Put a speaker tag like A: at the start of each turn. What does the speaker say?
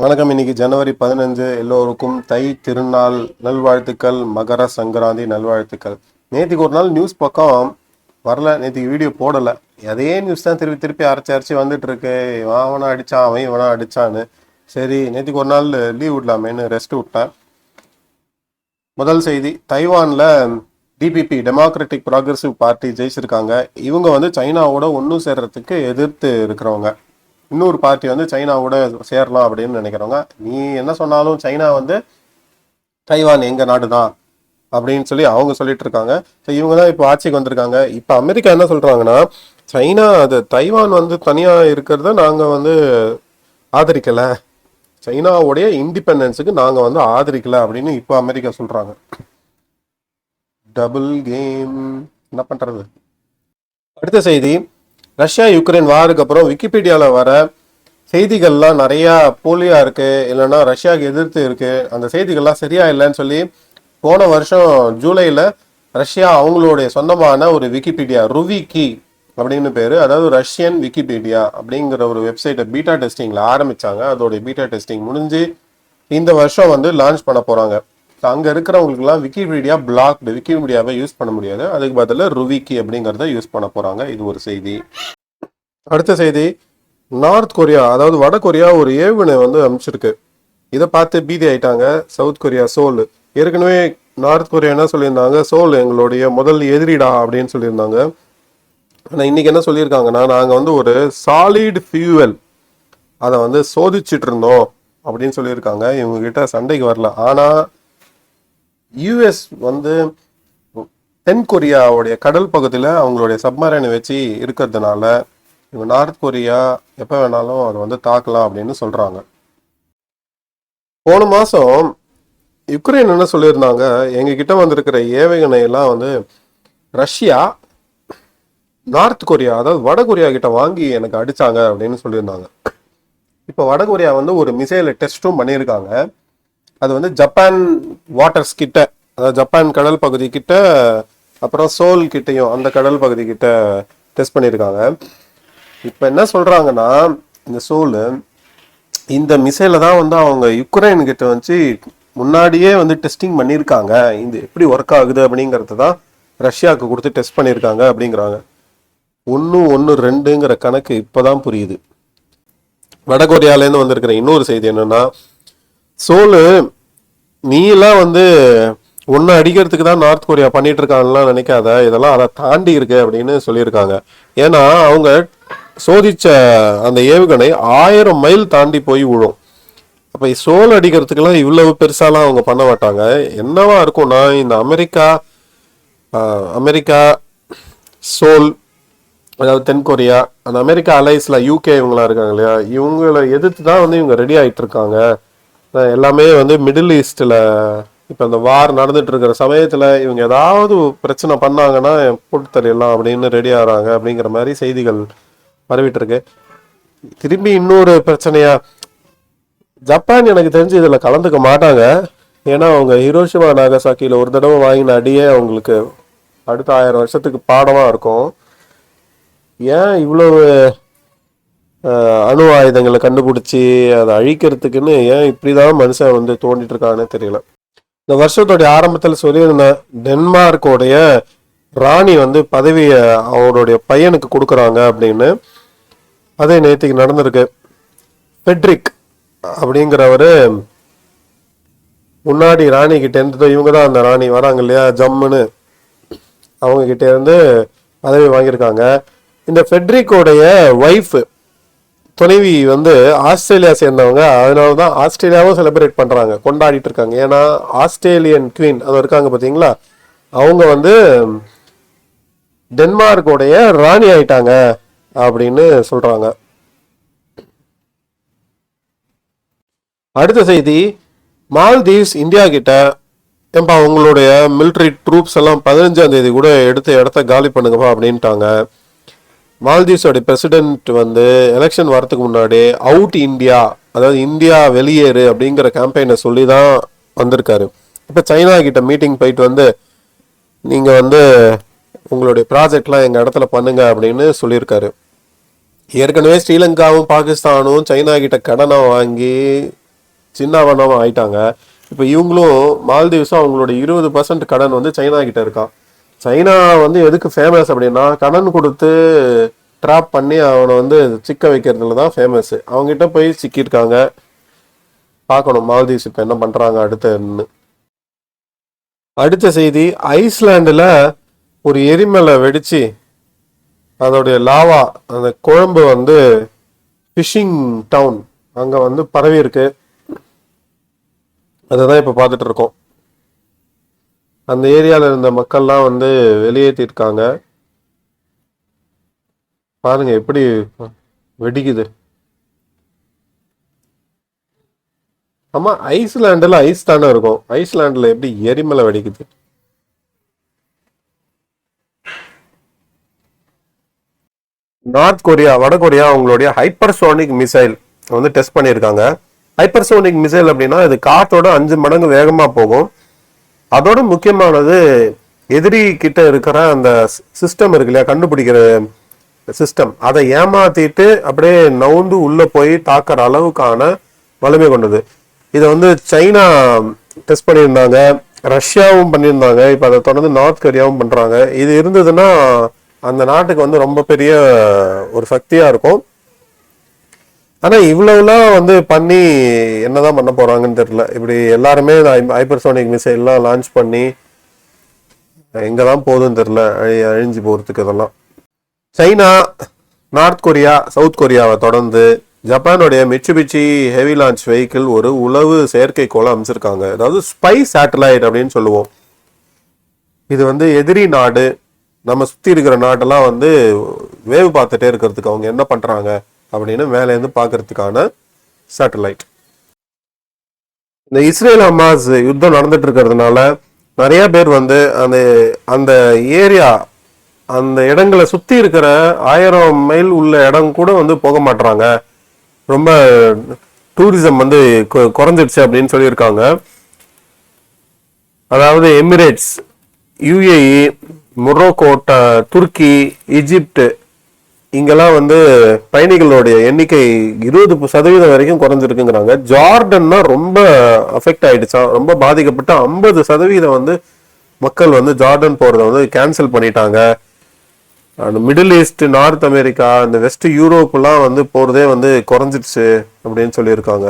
A: வணக்கம். இன்னைக்கு ஜனவரி பதினஞ்சு. எல்லோருக்கும் தை திருநாள் நல்வாழ்த்துக்கள். மகர சங்கராந்தி நல்வாழ்த்துக்கள். நேற்றுக்கு ஒரு நாள் நியூஸ் பக்கம் வரல. நேற்றுக்கு வீடியோ போடலை. அதே நியூஸ் தான் திருப்பி திருப்பி அரைச்சி அரைச்சி வந்துட்டு இருக்கு அவனா அடித்தான் அடிச்சான் அவன் இவனா அடிச்சான்னு. சரி நேற்றுக்கு ஒரு நாள் லீவ் விடலாமேன்னு ரெஸ்ட் விட்டேன். முதல் செய்தி தைவானில் டிபிபி டெமோக்ராட்டிக் ப்ராக்ரஸிவ் பார்ட்டி ஜெயிச்சிருக்காங்க. இவங்க வந்து சைனாவோட ஒன்றும் சேர்றதுக்கு எதிர்த்து இருக்கிறவங்க. இன்னொரு பார்ட்டி வந்து சைனாவோட சேரலாம் அப்படின்னு நினைக்கிறவங்க நீ என்ன சொன்னாலும் சைனா வந்து தைவான் எங்கள் நாடு தான் அப்படின்னு சொல்லி அவங்க சொல்லிட்டு இருக்காங்க. ஸோ இவங்க தான் இப்போ ஆட்சிக்கு வந்திருக்காங்க. இப்போ அமெரிக்கா என்ன சொல்கிறாங்கன்னா சைனா அது தைவான் வந்து தனியாக இருக்கிறத நாங்கள் வந்து ஆதரிக்கலை. சைனாவுடைய இண்டிபெண்டன்ஸுக்கு நாங்கள் வந்து ஆதரிக்கலை அப்படின்னு இப்போ அமெரிக்கா சொல்கிறாங்க டபுள் கேம் என்ன பண்ணுறது அடுத்த செய்தி. ரஷ்யா யுக்ரைன் வாருக்கு அப்புறம் விக்கிபீடியாவில் வர செய்திகள்லாம் நிறையா போலியாக இருக்குது இல்லைன்னா ரஷ்யாவுக்கு எதிர்த்து இருக்குது அந்த செய்திகள்லாம் சரியா இல்லைன்னு சொல்லி போன வருஷம் ஜூலையில் ரஷ்யா அவங்களுடைய சொந்தமான ஒரு விக்கிபீடியா ருவிகி அப்படின்னு பேர். அதாவது ரஷ்யன் விக்கிபீடியா அப்படிங்கிற ஒரு வெப்சைட்டை பீட்டா டெஸ்டிங்கில் ஆரம்பித்தாங்க அதோடைய பீட்டா டெஸ்டிங் முடிஞ்சு இந்த வருஷம் வந்து லான்ச் பண்ண போகிறாங்க ஸோ அங்கே இருக்கிறவங்களுக்குலாம் விக்கிபீடியா பிளாக்டு விக்கிபீடியாவை யூஸ் பண்ண முடியாது. அதுக்கு பதிலாக ருவிக்கி அப்படிங்கிறத யூஸ் பண்ண போகிறாங்க இது ஒரு செய்தி. அடுத்த செய்தி நார்த் கொரியா அதாவது வட கொரியா ஒரு ஏவுகணை வந்து அமைச்சிருக்கு இதை பார்த்து பீதி ஆயிட்டாங்க. சவுத் கொரியா சோல் ஏற்கனவே நார்த் கொரியா என்ன சொல்லியிருந்தாங்க? சோல் எங்களுடைய முதல் எதிரிடா அப்படின்னு சொல்லியிருந்தாங்க. ஆனால் இன்னைக்கு என்ன சொல்லியிருக்காங்கன்னா நாங்கள் வந்து ஒரு சாலிட் ஃபியூவல் அதை வந்து சோதிச்சிட்டு இருந்தோம் அப்படின்னு சொல்லியிருக்காங்க. இவங்ககிட்ட சண்டைக்கு வரல. ஆனால் யூஎஸ் வந்து தென் கொரியாவுடைய கடல் பகுதியில் அவங்களுடைய சப்மரைனை வச்சு இருக்கிறதுனால இவங்க நார்த் கொரியா எப்போ வேணாலும் அதை வந்து தாக்கலாம் அப்படின்னு சொல்கிறாங்க போன மாதம் யுக்ரைன் என்ன சொல்லியிருந்தாங்க? எங்ககிட்ட வந்திருக்கிற ஏவுகணையெல்லாம் வந்து ரஷ்யா நார்த் கொரியா அதாவது வட கொரியா கிட்ட வாங்கி எனக்கு அடித்தாங்க அப்படின்னு சொல்லியிருந்தாங்க. இப்போ வட கொரியா வந்து ஒரு மிசைலை டெஸ்ட்டும் பண்ணியிருக்காங்க. அது வந்து ஜப்பான் வாட்டர்ஸ் கிட்ட அதாவது ஜப்பான் கடல் பகுதி கிட்ட அப்புறம் சோல் கிட்டையும் அந்த கடல் பகுதி கிட்ட டெஸ்ட் பண்ணியிருக்காங்க. இப்போ என்ன சொல்கிறாங்கன்னா இந்த சோல் இந்த மிசைலை தான் வந்து அவங்க யுக்ரைன் கிட்ட வச்சு முன்னாடியே வந்து டெஸ்டிங் பண்ணியிருக்காங்க. இது எப்படி ஒர்க் ஆகுது அப்படிங்கிறது தான் ரஷ்யாவுக்கு கொடுத்து டெஸ்ட் பண்ணியிருக்காங்க அப்படிங்கிறாங்க. ஒன்று ஒன்று ரெண்டுங்கிற கணக்கு இப்போ தான் புரியுது வடகொரியாலேருந்து வந்திருக்கிற இன்னொரு செய்தி என்னென்னா சோலு நீலாம் வந்து ஒன்று அடிக்கிறதுக்கு தான் நார்த் கொரியா பண்ணிட்டு இருக்காங்கலாம் நினைக்காத. இதெல்லாம் அதை தாண்டி இருக்கு அப்படின்னு சொல்லியிருக்காங்க. ஏன்னா அவங்க சோதிச்ச அந்த ஏவுகணை ஆயிரம் மைல் தாண்டி போய் விழும். அப்போ சோல் அடிக்கிறதுக்கெல்லாம் இவ்வளவு பெருசாலாம் அவங்க பண்ண மாட்டாங்க. என்னவா இருக்கும்னா இந்த அமெரிக்கா அமெரிக்கா சோல் அதாவது தென் கொரியா அந்த அமெரிக்கா அலைஸ்ல யூகே இவங்களா இருக்காங்க இல்லையா? இவங்களை எதிர்த்து தான் வந்து இவங்க ரெடி ஆயிட்டு இருக்காங்க எல்லாமே வந்து மிடில் ஈஸ்டில் இப்போ இந்த வார் நடந்துட்டு இருக்கிற சமயத்தில் இவங்க ஏதாவது பிரச்சனை பண்ணாங்கன்னா போட்டு தரலாம் அப்படின்னு ரெடி ஆகிறாங்க அப்படிங்கிற மாதிரி செய்திகள் பரவிட்டு இருக்கு திரும்பி இன்னொரு பிரச்சனையா ஜப்பான் எனக்கு தெரிஞ்சு இதில் கலந்துக்க மாட்டாங்க. ஏன்னா அவங்க ஹிரோஷிமா நாகசாக்கியில் ஒரு தடவை வாங்கின அடியே அவங்களுக்கு அடுத்த ஆயிரம் வருஷத்துக்கு பாடமாக இருக்கும். ஏன் இவ்வளவு அணு ஆயுதங்களை கண்டுபிடிச்சி அதை அழிக்கிறதுக்குன்னு ஏன் இப்படிதான் மனுஷன் வந்து தோண்டிட்டு இருக்கான்னு தெரியல. இந்த வருஷத்தோடைய ஆரம்பத்தில் சொல்லியிருந்தேன் டென்மார்க்கோடைய ராணி வந்து பதவியை அவருடைய பையனுக்கு கொடுக்குறாங்க அப்படின்னு அதே நேற்றுக்கு நடந்திருக்கு. ஃபெட்ரிக் அப்படிங்கிறவரு முன்னாடி ராணி கிட்ட இவங்க தான் அந்த ராணி வராங்க இல்லையா ஜம்முன்னு அவங்க கிட்டேருந்து பதவி வாங்கியிருக்காங்க. இந்த ஃபெட்ரிக்கோடைய ஒய்ஃபு துணைவி வந்து ஆஸ்திரேலியா சேர்ந்தவங்க. அதனால தான் ஆஸ்திரேலியாவும் செலிப்ரேட் பண்ணுறாங்க கொண்டாடிட்டு இருக்காங்க. ஏன்னா ஆஸ்திரேலியன் குவீன் அது இருக்காங்க பார்த்தீங்களா அவங்க வந்து டென்மார்க்கோடைய ராணி ஆயிட்டாங்க அப்படின்னு சொல்கிறாங்க அடுத்த செய்தி மால்தீவ்ஸ் இந்தியா கிட்ட ஏன்பா உங்களுடைய மிலிட்ரி ட்ரூப்ஸ் எல்லாம் பதினஞ்சாம் தேதி கூட எடுத்த இடத்த காலி பண்ணுங்கப்பா அப்படின்ட்டாங்க. மால்தீவ்ஸோட பிரசிடென்ட் வந்து எலெக்ஷன் வரத்துக்கு முன்னாடி அவுட் இந்தியா அதாவது இந்தியா வெளியேறு அப்படிங்கிற கேம்பெயினை சொல்லி தான் வந்திருக்காரு. இப்போ சைனா கிட்ட மீட்டிங் போயிட்டு வந்து நீங்கள் வந்து உங்களுடைய ப்ராஜெக்ட்லாம் எங்கள் இடத்துல பண்ணுங்க அப்படின்னு சொல்லியிருக்காரு. ஏற்கனவே ஸ்ரீலங்காவும் பாகிஸ்தானும் சைனா கிட்ட கடனை வாங்கி சின்னாவனவும் ஆயிட்டாங்க. இப்போ இவங்களும் மால்தீவ்ஸும் அவங்களோட இருபது பர்சன்ட் கடன் வந்து சைனா கிட்ட இருக்கான் சைனா வந்து எதுக்கு ஃபேமஸ் அப்படின்னா கடன் கொடுத்து ட்ராப் பண்ணி அவனை வந்து சிக்க வைக்கிறதுல தான் ஃபேமஸ் அவங்ககிட்ட போய் சிக்கியிருக்காங்க. பார்க்கணும் மால்தீவ்ஸ் இப்போ என்ன பண்ணுறாங்க அடுத்துன்னு. அடுத்த செய்தி ஐஸ்லாண்டில் ஒரு எரிமலை வெடிச்சு அதோடைய லாவா அந்த குழம்பு வந்து ஃபிஷிங் டவுன் அங்கே வந்து பரவி இருக்கு அதை தான் இப்போ பார்த்துட்டு இருக்கோம். அந்த ஏரியாவில் இருந்த மக்கள்லாம் வந்து வெளியேற்றிருக்காங்க. பாருங்க எப்படி வெடிக்குது. ஆமாம் ஐஸ்லாண்டில் ஐஸ் தானே இருக்கும். ஐஸ்லாண்டில் எப்படி எரிமலை வெடிக்குது? நார்த் கொரியா வட கொரியா அவங்களுடைய ஹைப்பர்சோனிக் மிசைல் வந்து டெஸ்ட் பண்ணியிருக்காங்க. ஹைப்பர்சோனிக் மிசைல் அப்படின்னா இது காற்றோட அஞ்சு மடங்கு வேகமாக போகும். அதோட முக்கியமானது எதிரி கிட்ட இருக்கிற அந்த சிஸ்டம் இருக்கு இல்லையா கண்டுபிடிக்கிற சிஸ்டம் அதை ஏமாத்திட்டு அப்படியே நவுந்து உள்ள போய் தாக்குற அளவுக்கான வலிமை கொண்டது இதை வந்து சைனா டெஸ்ட் பண்ணியிருந்தாங்க ரஷ்யாவும் பண்ணியிருந்தாங்க இப்போ அதை தொடர்ந்து நார்த் கொரியாவும் பண்றாங்க. இது இருந்ததுன்னா அந்த நாட்டுக்கு வந்து ரொம்ப பெரிய ஒரு சக்தியா இருக்கும். ஆனால் இவ்வளவுலாம் வந்து பண்ணி என்னதான் பண்ண போறாங்கன்னு தெரியல. இப்படி எல்லாருமே ஹைப்பர்சோனிக் மிசைல்லாம் லான்ச் பண்ணி எங்கே தான் போகுதுன்னு தெரில அழி- அழிஞ்சு போகிறதுக்கு இதெல்லாம். சைனா நார்த் கொரியா சவுத் கொரியாவை தொடர்ந்து ஜப்பானுடைய மிச்சுபிச்சி ஹெவி லான்ச் வெஹிக்கிள் ஒரு உளவு செயற்கைக்கோளை அமைச்சிருக்காங்க அதாவது ஸ்பை சேட்டலைட் அப்படின்னு சொல்லுவோம். இது வந்து எதிரி நாடு. நம்ம சுற்றி இருக்கிற நாட்டெல்லாம் வந்து வேவு பார்த்துட்டே இருக்கிறதுக்கு அவங்க என்ன பண்ணுறாங்க அப்படின்னு மேலேருந்து பார்க்கறதுக்கான சேட்டலைட் இந்த இஸ்ரேல் ஹமாஸ் யுத்தம் நடந்துட்டு இருக்கிறதுனால நிறைய பேர் வந்து அந்த அந்த ஏரியா அந்த இடங்களை சுற்றி இருக்கிற ஆயிரம் மைல் உள்ள இடம் கூட வந்து போக மாட்டுறாங்க ரொம்ப டூரிசம் வந்து கொ- குறைஞ்சிடுச்சு அப்படின்னு சொல்லியிருக்காங்க. அதாவது எமிரேட்ஸ் யுஏஇ மொரோக்கோ துருக்கி எகிப்து இங்கெல்லாம் வந்து பயணிகளுடைய எண்ணிக்கை இருபது சதவீதம் வரைக்கும் குறைஞ்சிருக்குங்கிறாங்க. ஜார்டன்னா ரொம்ப அஃபெக்ட் ஆயிடுச்சா? ரொம்ப பாதிக்கப்பட்ட ஐம்பது சதவீதம் வந்து மக்கள் வந்து ஜார்டன் போறதை வந்து கேன்சல் பண்ணிட்டாங்க. மிடில் ஈஸ்ட் நார்த் அமெரிக்கா இந்த வெஸ்ட் யூரோப்லாம் வந்து போறதே வந்து குறைஞ்சிடுச்சு அப்படின்னு சொல்லியிருக்காங்க.